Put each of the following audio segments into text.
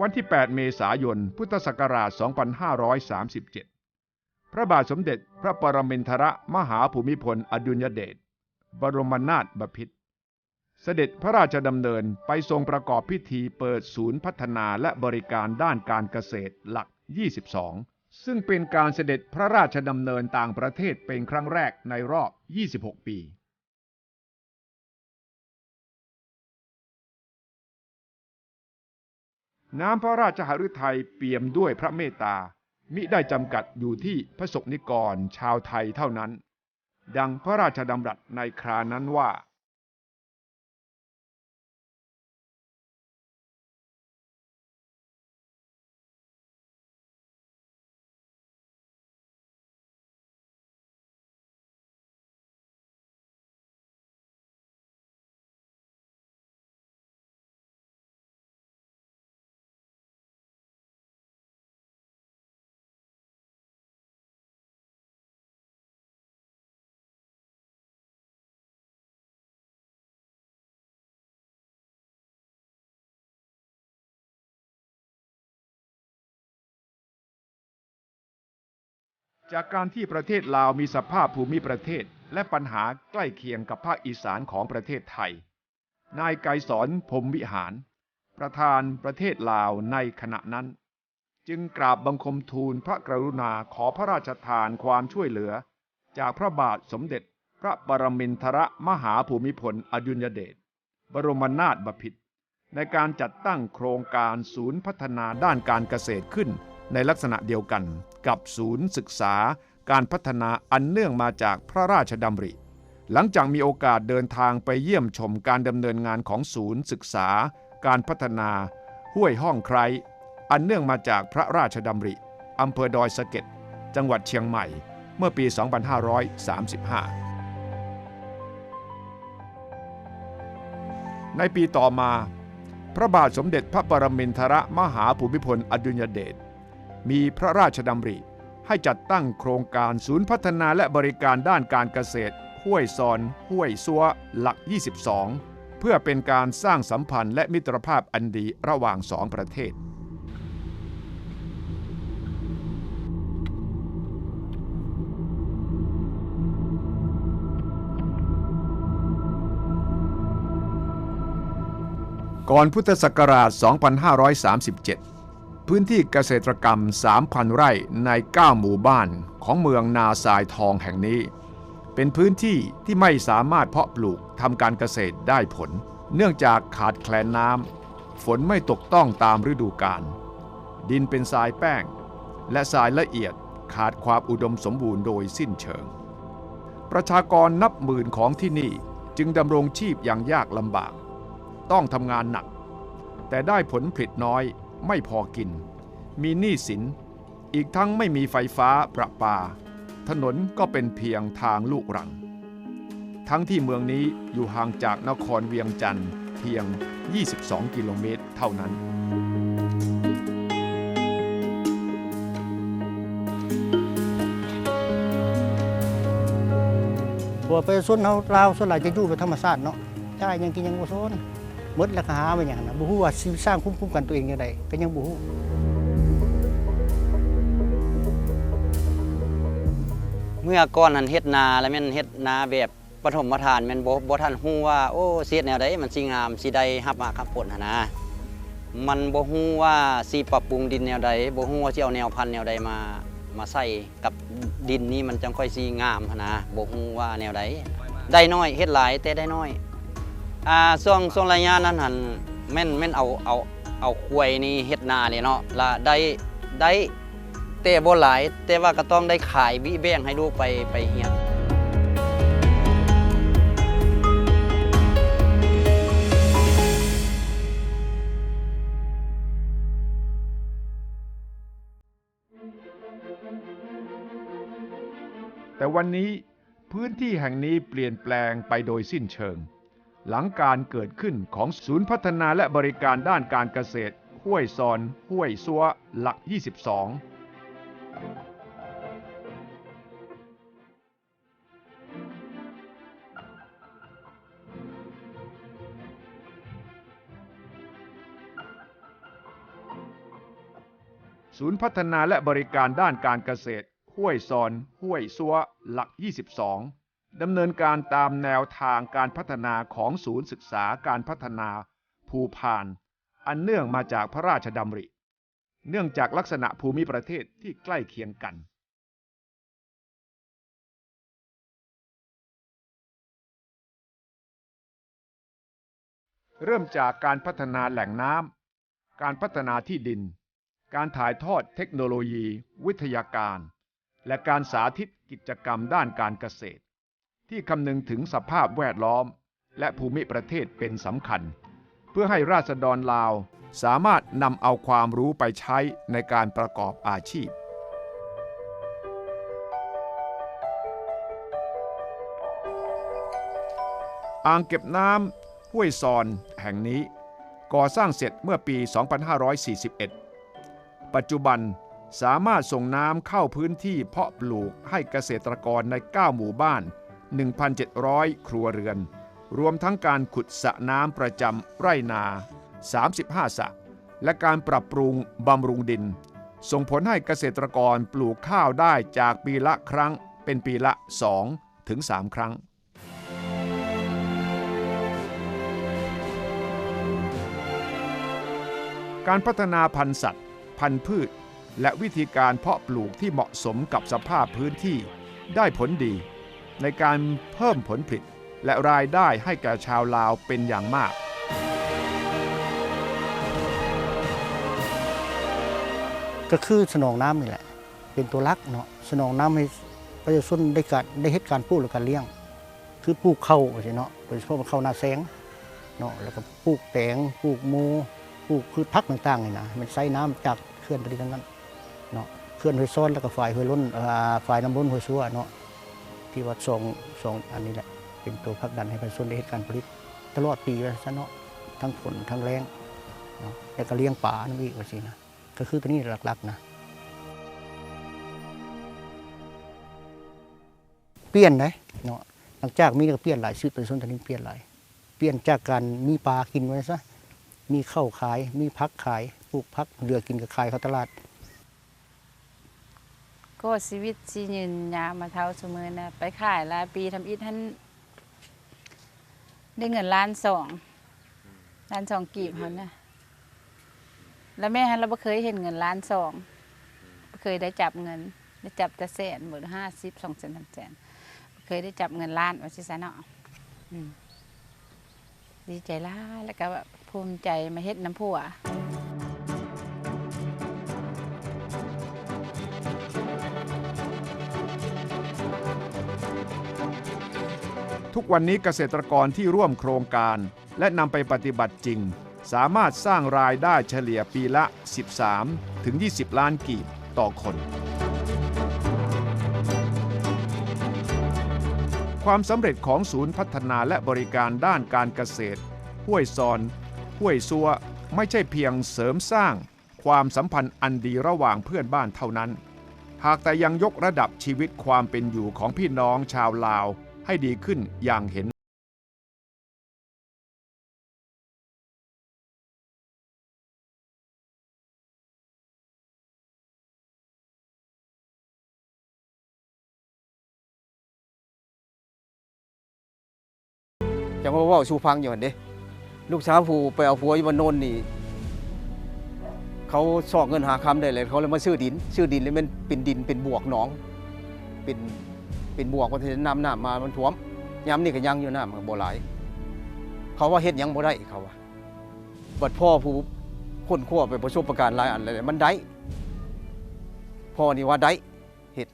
วันที่ 8 เมษายน พุทธศักราช 2537 พระบาทสมเด็จพระปรมินทรมหาภูมิพล อดุลยเดช บรมนาถบพิตร เสด็จพระราชดำเนินไปทรงประกอบพิธีเปิดศูนย์พัฒนาและบริการด้านการเกษตรหลัก 22 ซึ่งเป็นการเสด็จพระราชดำเนินต่างประเทศเป็นครั้งแรกในรอบ 26 ปี น้ำพระราชหฤทัยเปี่ยมด้วยพระเมตตา มิได้จำกัดอยู่ที่พระสงฆ์นิกรชาวไทยเท่านั้น ดังพระราชดำรัสในครานั้นว่า จากการที่ประเทศลาวมีสภาพภูมิประเทศและปัญหาใกล้เคียงกับภาคอีสานของประเทศไทย นายไกรสอนพรมวิหาร ประธานประเทศลาวในขณะนั้น จึงกราบบังคมทูลพระกรุณาขอพระราชทานความช่วยเหลือ จากพระบาทสมเด็จพระปรมินทรมหาภูมิพลอดุลยเดชบรมนาถบพิตรในการจัดตั้งโครงการศูนย์พัฒนาด้านการเกษตรขึ้น ในลักษณะเดียวกันกับศูนย์ศึกษาการพัฒนาอันเนื่องมาจากพระราชดำริ หลังจากมีโอกาสเดินทางไปเยี่ยมชมการดำเนินงานของศูนย์ศึกษา การพัฒนา ห้วยห้องไคร อันเนื่องมาจากพระราชดำริอำเภอดอยสะเก็ดจังหวัดเชียงใหม่ เมื่อปี 2535ในปีต่อมา พระบาทสมเด็จพระปรมินทรมหาภูมิพลอดุลยเดช มีพระราชดำริ ให้จัดตั้งโครงการศูนย์พัฒนาและบริการด้านการเกษตร ห้วยซอน ห้วยซัว หลัก 22 เพื่อเป็นการสร้างสัมพันธ์และมิตรภาพอันดีระหว่างสองประเทศก่อนพุทธศักราช 2537 พื้นที่เกษตรกรรม 3,000 ไร่ใน 9 หมู่บ้านของเมืองนาซายทองแห่งนี้ เป็นพื้นที่ที่ไม่สามารถเพาะปลูกทำการเกษตรได้ผล เนื่องจากขาดแคลนน้ำฝนไม่ตกต้องตามฤดูกาลดินเป็นทรายแป้ง และทรายละเอียดขาดความอุดมสมบูรณ์โดยสิ้นเชิง ประชากรนับหมื่นของที่นี่จึงดำรงชีพอย่างยากลำบาก ต้องทำงานหนัก แต่ได้ผลผลิตน้อยไม่พอกิน มีหนี้สิน อีกทั้งไม่มีไฟฟ้าประปา ถนนก็เป็นเพียงทางลูกรัง ทั้งที่เมืองนี้อยู่ห่างจากนครเวียงจันทร์เพียง 22 กิโลเมตรเท่านั้นตัวไปส่วนเฮาลาวส่วนหลายจะอยู่แบบธรรมชาติเนาะจ่ยังกินยังบ่โซนมดแล้วก็หาไปหยังนะบ่ฮู้ว่าสิสร้างคุ้มคุ้มกันตัวเองจังไดก็ยังบ่ฮู้ เมื่อก่อนนั้นเฮ็ดนาแล้วแม่นเฮ็ดนาแบบปฐมทานแม่นบ่บ่ทันฮู้ว่าโอ้เสียแนวใดมันสิงามสิได้รับมาครับผลนนะมันบ่ฮู้ว่าสิปรับปรุงดินแนวใดบ่ฮู้ว่าสิเอาแนวพันธุ์แนวใดมามาใส่กับดินนี้มันจังค่อยสิงามนะบ่ฮู้ว่าแนวใดได้น้อยเฮ็ดหลายแต่ได้น้อยอ่าช่วงช่วงระยะนั้นหั่นแม่นแม่นเอาเอาเอาควยนี่เฮ็ดนาเนี่ยเนาะละได้ได้ แต่บ่หลาย แต่ว่าก็ต้องได้ขายวิแบ่งให้ลูกไปไปเฮียนแต่วันนี้พื้นที่แห่งนี้เปลี่ยนแปลงไปโดยสิ้นเชิง หลังการเกิดขึ้นของศูนย์พัฒนาและบริการด้านการเกษตร ห้วยซอน ห้วยซัวหลัก 22 ศูนย์พัฒนาและบริการด้านการเกษตร ห้วยซอน ห้วยซัว หลัก 22 ดำเนินการตามแนวทางการพัฒนาของศูนย์ศึกษาการพัฒนาภูพาน อันเนื่องมาจากพระราชดำริ เนื่องจากลักษณะภูมิประเทศที่ใกล้เคียงกันเริ่มจากการพัฒนาแหล่งน้ำ การพัฒนาที่ดิน การถ่ายทอดเทคโนโลยี วิทยาการ และการสาธิตกิจกรรมด้านการเกษตร ที่คำนึงถึงสภาพแวดล้อม และภูมิประเทศเป็นสำคัญ เพื่อให้ราษฎรลาว สามารถนำเอาความรู้ไปใช้ในการประกอบอาชีพ อ่างเก็บน้ำห้วยซอนแห่งนี้ ก่อสร้างเสร็จเมื่อปี 2541 ปัจจุบันสามารถส่งน้ำเข้าพื้นที่เพาะปลูกให้เกษตรกรใน 9 หมู่บ้าน 1,700 ครัวเรือน รวมทั้งการขุดสระน้ำประจำไร่นา 35สระและการปรับปรุงบำรุงดิน ส่งผลให้เกษตรกรปลูกข้าวได้จากปีละครั้งเป็นปีละ 2 ถึง 3 ครั้ง การพัฒนาพันธุ์สัตว์ พันธุ์พืช และวิธีการเพาะปลูกที่เหมาะสมกับสภาพพื้นที่ได้ผลดี ในการเพิ่มผลผลิตและรายได้ให้แก่ชาวลาวเป็นอย่างมาก ก็คือสนองน้ำนี่แหละ เป็นตัวรักเนาะสนองน้ำให้ประชาชนได้การได้เฮ็ดการปลูกและการเลี้ยง คือปลูกข้าวใช่เนาะโดยเฉพาะข้าวนาแสงเนาะแล้วก็ปลูกแตงปลูกมูปลูกพืชผักต่างๆนี่นะมันใช้น้ำจากเขื่อนตัวนี้งนั้นเนาะเขื่อนห้วยซ้อนแล้วก็ฝ่ายห้วยล้นฝ่ายน้ำล้นห้วยซัวเนาะที่ว่าสองสองอันนี้แหละ เป็นตัวผลักดันให้ประชาชนได้เฮ็ดการผลิต ตลอดปีว่าซะเนาะทั้งฝนทั้งแรงเนาะแล้วก็เลี้ยงป่านั่นอีกว่าสินะ ก็คือตัวนี้หลักๆนะเปลี่ยนนะเนาะหลังจากมีก็เปลี่ยนหลายชื่อตัวส้นตัวนี้เปลี่ยนหลาย เปลี่ยนจากการมีปลากินไว้ซะมีข้าวขาย มีพักขายปลูกพักเรือกินกับขายเข้าตลาด ก็ชีวิตชียืนยาวมาเท่าเสมอนะไปขายลาปีทำอิฐท่านได้เงินล้านสองล้านสองกีบเขานะ แล้วแม่ฮันเราไม่เคยเห็นเงินล้านสองบ่เคยได้จับเงิน ได้จับแต่แสนหมื่นห้าสิบสองแสนสามแสนบ่เคยได้จับเงินล้านว่าสิซะเนาะอืมดีใจล่าแล้วก็แบบภูมิใจมาเฮ็ดน้ำผัวทุกวันนี้เกษตรกรที่ร่วมโครงการ และนำไปปฏิบัติจริง สามารถสร้างรายได้เฉลี่ยปีละ 13 ถึง 20 ล้านกีบต่อคน ความสำเร็จของศูนย์พัฒนาและบริการด้านการเกษตร ห้วยซอน ห้วยซัว ไม่ใช่เพียงเสริมสร้างความสัมพันธ์อันดีระหว่างเพื่อนบ้านเท่านั้น หากแต่ยังยกระดับชีวิตความเป็นอยู่ของพี่น้องชาวลาวให้ดีขึ้นอย่างเห็น ว่าสู่ฟังอยู่หั่นเด้ลูกสาวผู้ไปเอาผัวอยู่บ้านโนนนี่ เขาสอกเงินหาคำได้เลยเขาเลยมาซื้อดินซื้อดินเลยมันเป็นดินเป็นบวกหนอง เป็นเป็นบวกว่าจะน้ำน้ำมามันท่วมยามนี่ก็ยังอยู่น้ำมันก็บ่หลาย เขาว่าเฮ็ดยังบ่ได้เขาว่าบัดพ่อผู้คนขั้วไปประสบการณ์หลายอันเลยมันได้พ่อนี่ว่าได้เฮ็ด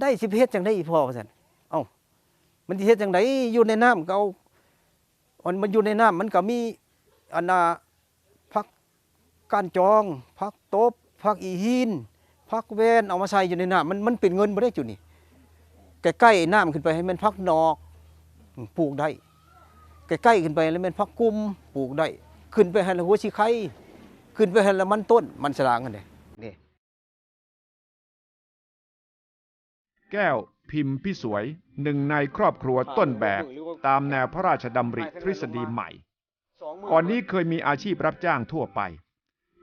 ได้สิเฮ็ดจังได้อีพ่อว่าซั่นมันสิเฮ็ดจังไดอยู่ในน้ำก็เอา มันมันอยู่ในน้ำมันก็มีอันน่ะพักก้านจอง พักโต๊บพักอีหินพักแวนเอามาใส่อยู่ในน้ำมันมันเป็นเงินบ่ได้จุนี่ใกล้ๆน้ำขึ้นไปให้มันพักนอกปลูกได้ใกล้ๆขึ้นไปแล้วมันพักกุมปลูกได้ขึ้นไปให้ละหัวสิไข่ขึ้นไปให้ละมันต้นมันสลางกันเด้นี่แก้ว พิมพ์พิสวยหนึ่งในครอบครัวต้นแบบตามแนวพระราชดำริทฤษฎีใหม่ ก่อนนี้เคยมีอาชีพรับจ้างทั่วไป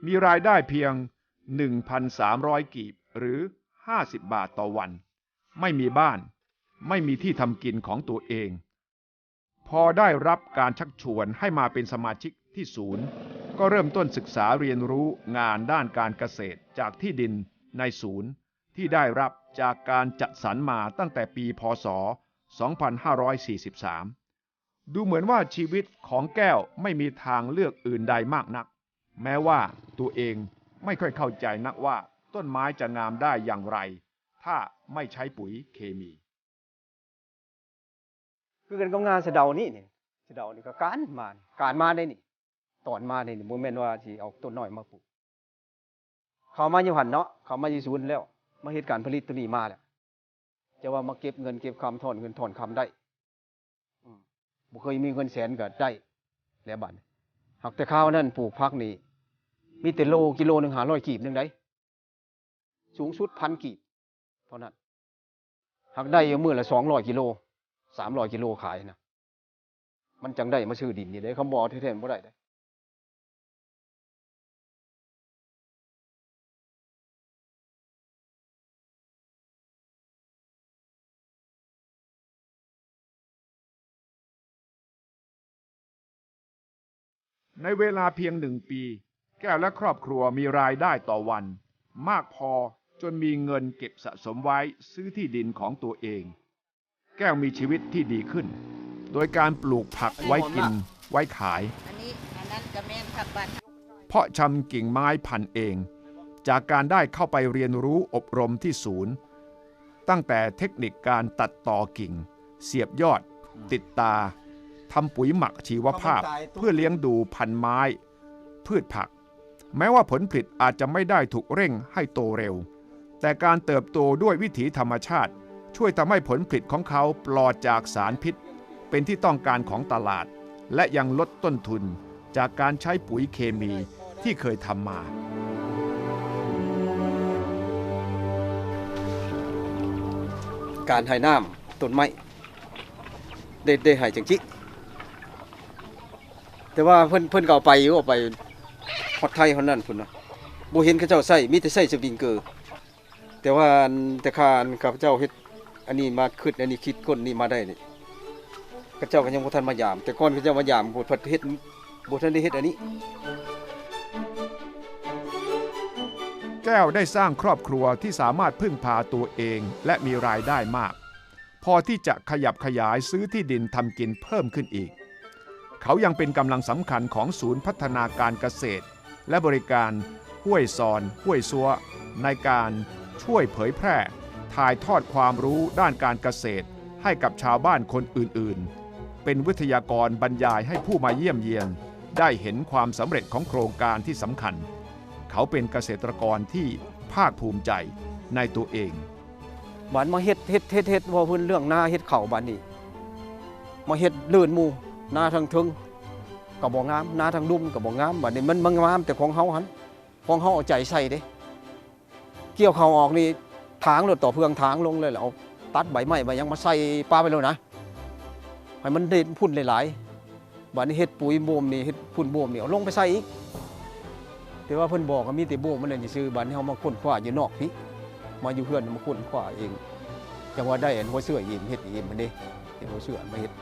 มีรายได้เพียง 1,300 กีบหรือ 50 บาทต่อวัน ไม่มีบ้าน ไม่มีที่ทำกินของตัวเอง พอได้รับการชักชวนให้มาเป็นสมาชิกที่ศูนย์ ก็เริ่มต้นศึกษาเรียนรู้งานด้านการเกษตรจากที่ดินในศูนย์ ที่ได้รับจากการจัดสรรมาตั้งแต่ปีพศ 2543 ดูเหมือนว่าชีวิตของแก้วไม่มีทางเลือกอื่นใดมากนัก แม้ว่าตัวเองไม่ค่อยเข้าใจนักว่าต้นไม้จะงามได้อย่างไร ถ้าไม่ใช้ปุ๋ยเคมี คือกันกับงานสะเดานี่เนี่สะเดานี่ก็การมาการมาได้นี่ตอนมาได้นี่บ่แม่นว่าสิเอาต้นน้อยมาปลูกเขามาอยู่หันเนาะเขามาอยู่ศูนย์แล้ว มาเฮ็ดการผลิตตัวนี้มาแล้วจะว่ามาเก็บเงินเก็บคำถอนเงินถอนคำได้อืมบ่เคยมีเงินแสนก็ได้ แล้วบัดนี้หากแต่ข้าวนั่นปลูกพักนี่มีแต่โลกิโลหนึ่ง500กีบหนึ่งได้สูงสุดพันกีบเท่านั้นหากได้อยู่มื้อละ200กิโล300กิโลขายนะมันจังได้มาซื้อดินนี่ได้คำบ่แท้ๆบ่ได้เด้ ในเวลาเพียงหนึ่งปี แก้วและครอบครัวมีรายได้ต่อวัน มากพอจนมีเงินเก็บสะสมไว้ซื้อที่ดินของตัวเอง แก้วมีชีวิตที่ดีขึ้น โดยการปลูกผักไว้กินไว้ขาย อันนี้อันนั้นก็แม่นผักบ้านเพาะชำกิ่งไม้พันเอง จากการได้เข้าไปเรียนรู้อบรมที่ศูนย์ ตั้งแต่เทคนิคการตัดต่อกิ่ง เสียบยอด ติดตา ทำปุ๋ยหมักชีวภาพ เพื่อเลี้ยงดูพันธุ์ไม้ พืชผัก แม้ว่าผลผลิตอาจจะไม่ได้ถูกเร่งให้โตเร็ว แต่การเติบโตด้วยวิถีธรรมชาติ ช่วยทำให้ผลผลิตของเขาปลอดจากสารพิษ เป็นที่ต้องการของตลาด และยังลดต้นทุนจากการใช้ปุ๋ยเคมีที่เคยทำมาการให้น้ำต้นไม้ได้ได้ให้จังจิ แต่ว่าเพิ่นเพิ่นก็เอาไปอยู่เอาไปฮอดไทยเฮานั่นพุ่นน่ะบ่เห็นเขาเจ้าใส่มีแต่ใส่สปริงเกอร์แต่ว่าอันแต่ข้าอันข้าพเจ้าเฮ็ดอันนี้มาคิดอันนี้คิดก้นนี้มาได้นี่เขาเจ้าก็ยังบ่ทันมายาม แต่ก่อนเขาเจ้ามายามบ่ทันเฮ็ดบ่ทันได้เฮ็ดอันนี้ แก้วได้สร้างครอบครัวที่สามารถพึ่งพาตัวเองและมีรายได้มาก พอที่จะขยับขยายซื้อที่ดินทำกินเพิ่มขึ้นอีก เขายังเป็นกำลังสำคัญของศูนย์พัฒนาการเกษตร และบริการห้วยซอนห้วยซัว ในการช่วยเผยแพร่ ถ่ายทอดความรู้ด้านการเกษตร ให้กับชาวบ้านคนอื่นๆ เป็นวิทยากรบรรยายให้ผู้มาเยี่ยมเยียน ได้เห็นความสำเร็จของโครงการที่สำคัญ เขาเป็นเกษตรกรที่ภาคภูมิใจในตัวเองบานมาเฮ็ดเฮ็ดเฮ็ดเฮ็ดว่าเพิ่นเรื่องหน้าเฮ็ดเข้าวบานนี้มาเฮ็ดเลื่อน หมู่นาทางทึงก็บ่งามนาทางดุมก็บ่งามบัดนี้มันมันงามแต่ของเฮาหันของเฮาเอาใจใส่เด้ เกี่ยวเขาออกนี่ทางรถต่อเพื่องทางลงเลยแล้วเอาตัดใบไม้มายังมาใส่ปลาไปแล้วนะให้มันได้พุ่นหลายๆบัดนี้เฮ็ดปุ๋ยบ่มนี่เฮ็ดพุ่นบ่มนี่เอาลงไปใส่อีกแต่ว่าเพิ่นบอกว่ามีแต่บ่มมันนั่นซื่อบัดนี้เฮามาค้นคว้าอยู่นอกพี่มาอยู่เพื่อนมาคุ้นขว้าเองจังว่าได้เห็นหัวเสื้อเองเฮ็ดเองมันเด้เห็นหัวเสื้อมาเฮ็ด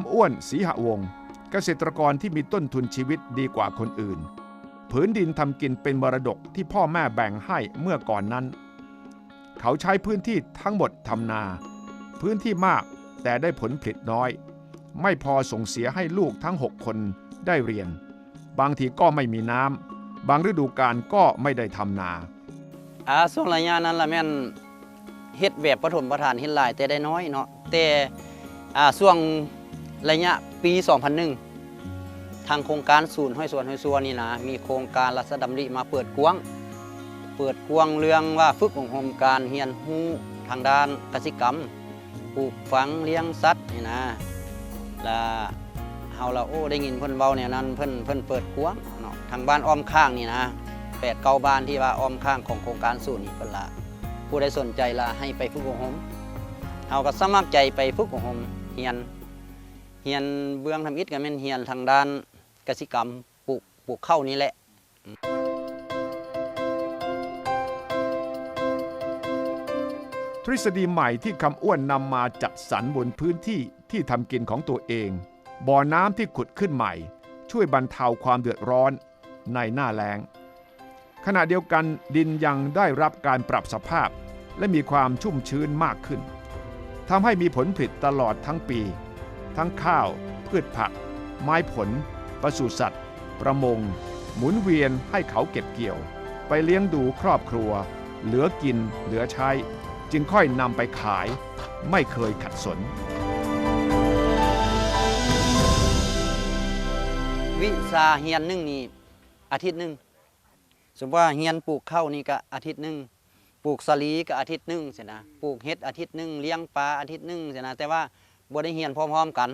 ำอ้วนศรีหวง เกษตรกรที่มีต้นทุนชีวิตดีกว่าคนอื่น ผืนดินทำกินเป็นมรดกที่พ่อแม่แบ่งให้เมื่อก่อนนั้น เขาใช้พื้นที่ทั้งหมดทำนา พื้นที่มากแต่ได้ผลผลิตน้อย ไม่พอส่งเสียให้ลูกทั้ง 6 คนได้เรียน บางทีก็ไม่มีน้ำบางฤดูกาลก็ไม่ได้ทำนาอ่าช่วงระยะนั้นละแม่นเฮ็ดแบบปฐมประทานเฮ็ดลายแต่ได้น้อยเนาะแต่อ่าช่วง ระยะปี 2001 ทางโครงการศูนย์ห้อยสวนห้อยซัวนี่นะมีโครงการรัศดำริมาเปิดกว้างเปิดกว้างเรื่องว่าฝึกอบรมการเรียนรู้ทางด้านกสิกรรมปลูกฝังเลี้ยงสัตว์นี่นะแล้วเฮาละโอ้ได้ยินเพิ่นเว้าแนวนั้นเพิ่นเพิ่นเปิดกว้างเนาะทางบ้านอ้อมข้างนี่นะแปดเก้าบ้านที่ว่าอ้อมข้างของโครงการศูนย์นี่เพิ่นละผู้ใดสนใจละให้ไปฝึกอบรมเฮาก็สมัครใจไปฝึกอบรมเฮียน เฮียนเบื้องทำอิฐก็แม่นเฮียนทางด้านกสิกรรมปลูกปลูกข้าวนี่แหละทฤษฎีใหม่ที่คำอ้วนนำมาจัดสรรบนพื้นที่ที่ทำกินของตัวเอง บ่อน้ำที่ขุดขึ้นใหม่ ช่วยบรรเทาความเดือดร้อนในหน้าแล้ง ขณะเดียวกันดินยังได้รับการปรับสภาพ และมีความชุ่มชื้นมากขึ้นทำให้มีผลผลิตตลอดทั้งปี ทั้งข้าว พืชผัก ไม้ผลปศุสัตว์ ประมง หมุนเวียนให้เขาเก็บเกี่ยว ไปเลี้ยงดูครอบครัว เหลือกินเหลือใช้ จึงค่อยนำไปขาย ไม่เคยขัดสน วิชาเฮียนหนึ่งนี่อาทิตย์หนึ่งสมมติว่าเฮียนปลูกข้าวนี่ก็อาทิตย์หนึ่งปลูกสลีก็อาทิตย์หนึ่งเสียนะปลูกเห็ดอาทิตย์หนึ่งเลี้ยงปลาอาทิตย์หนึ่งเสียนะแต่ว่า บ่ได้เฮียนพร้อมๆกัน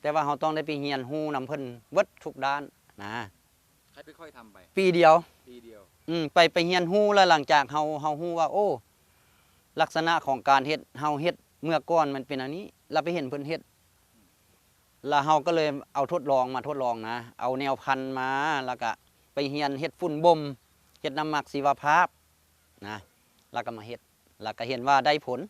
แต่ว่าเราต้องได้ไปเฮียนฮู้นำเพิ่นเบิดทุกด้านนะใครไปค่อยทำไปปีเดียว ปีเดียว อืมไปไปเฮียนฮู้แล้วหลังจากเฮาเฮาฮู้ว่า โอ้ ลักษณะของการเฮ็ดเฮาเฮ็ดเมื่อก่อนมันเป็นอันนี้ เราไปเห็นเพิ่นเฮ็ดแล้วเฮาก็เลยเอาทดลองมาทดลองนะ เอาแนวพันธุ์มาแล้วก็ไปเฮียนเฮ็ดฝุ่นบ่มเฮ็ดน้ำหมักชีวภาพนะแล้วก็มาเฮ็ดแล้วก็เห็นว่าได้ผล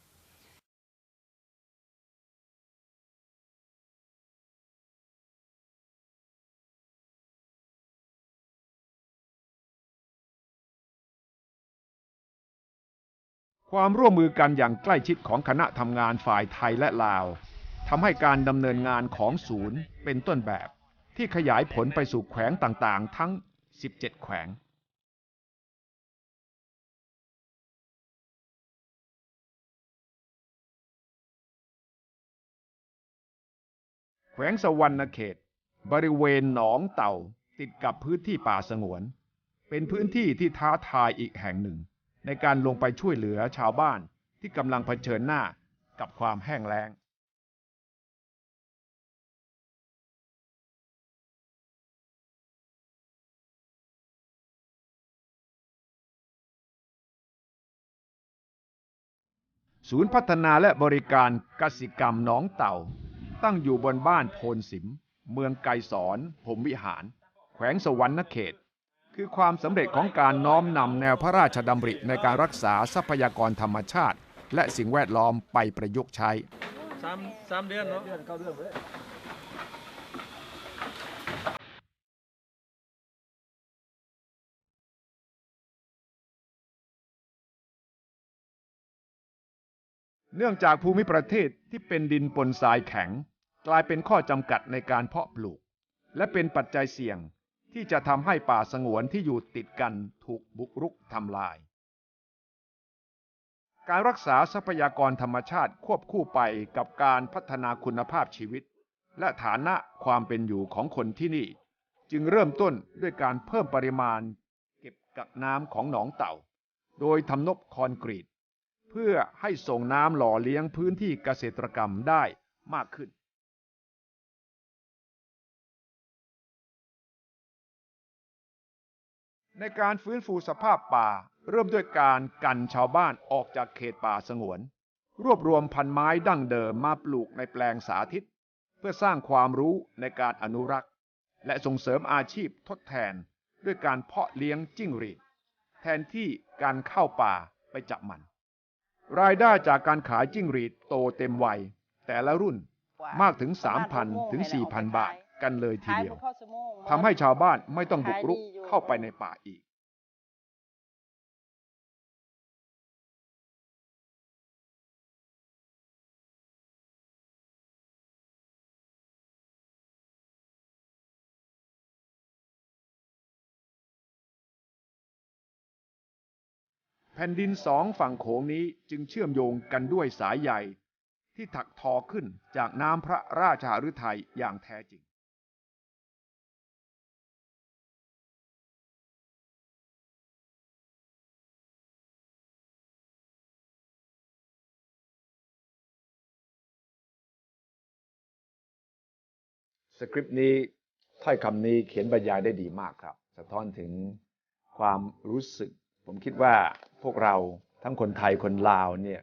ความร่วมมือกันอย่างใกล้ชิดของคณะทำงานฝ่ายไทยและลาวทำให้การดำเนินงานของศูนย์เป็นต้นแบบ ที่ขยายผลไปสู่แขวงต่างๆ ทั้ง 17 แขวง แขวงสวรรณเขต บริเวณหนองเต่าติดกับพื้นที่ป่าสงวน เป็นพื้นที่ที่ท้าทายอีกแห่งหนึ่ง ในการลงไปช่วยเหลือชาวบ้านที่กำลังเผชิญหน้ากับความแห้งแล้งศูนย์พัฒนาและบริการกสิกรรมหนองเต่า ตั้งอยู่บนบ้านโพนสิม เมืองไกรสอนพรมวิหาร แขวงสวรรณเขต คือความสำเร็จของการน้อมนำแนวพระราชดำริในการรักษาทรัพยากรธรรมชาติ และสิ่งแวดล้อมไปประยุกต์ใช้สามสามเดือนเนาะเดือนเเดือนเลยเนื่องจากภูมิประเทศที่เป็นดินปนทรายแข็ง กลายเป็นข้อจำกัดในการเพาะปลูก และเป็นปัจจัยเสี่ยง ที่จะทำให้ป่าสงวนที่อยู่ติดกันถูกบุกรุกทำลาย การรักษาทรัพยากรธรรมชาติควบคู่ไปกับการพัฒนาคุณภาพชีวิต และฐานะความเป็นอยู่ของคนที่นี่ จึงเริ่มต้นด้วยการเพิ่มปริมาณ เก็บกักน้ำของหนองเต่า โดยทำนบคอนกรีต เพื่อให้ส่งน้ำหล่อเลี้ยงพื้นที่เกษตรกรรมได้มากขึ้น ในการฟื้นฟูสภาพป่า เริ่มด้วยการกันชาวบ้านออกจากเขตป่าสงวน รวบรวมพันไม้ดั้งเดิมมาปลูกในแปลงสาธิต เพื่อสร้างความรู้ในการอนุรักษ์ และส่งเสริมอาชีพทดแทนด้วยการเพาะเลี้ยงจิ้งหรีดแทนที่การเข้าป่าไปจับมัน รายได้จากการขายจิ้งหรีดโตเต็มวัย แต่ละรุ่นมากถึง 3,000 ถึง 4,000 บาทกันเลยทีเดียวทำให้ชาวบ้านไม่ต้องบุกรุก เข้าไปในป่าอีกแผ่นดินสองฝั่งโขงนี้จึงเชื่อมโยงกันด้วยสายใยที่ถักทอขึ้นจากน้ำพระราชาฤทัยอย่างแท้จริง สคริปต์นี้ถ้อยคำนี้เขียนบรรยายได้ดีมากครับ สะท้อนถึงความรู้สึก ผมคิดว่าพวกเราทั้งคนไทยคนลาวเนี่ย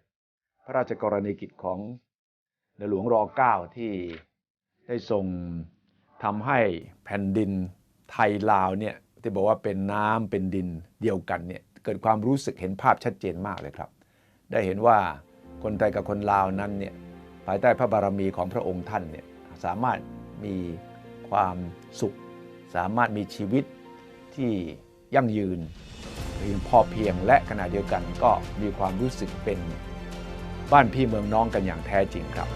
พระราชกรณีกิจของในหลวงรอเก้าที่ได้ทรงทำให้แผ่นดินไทยลาวเนี่ยที่บอกว่าเป็นน้ำเป็นดินเดียวกันเนี่ยเกิดความรู้สึกเห็นภาพชัดเจนมากเลยครับ ได้เห็นว่าคนไทยกับคนลาวนั้นเนี่ยภายใต้พระบารมีของพระองค์ท่านเนี่ยสามารถ มีความสุข สามารถมีชีวิตที่ยั่งยืนยืนพอเพียงและขณะเดียวกันก็มีความรู้สึกเป็นบ้านพี่เมืองน้องกันอย่างแท้จริงครับ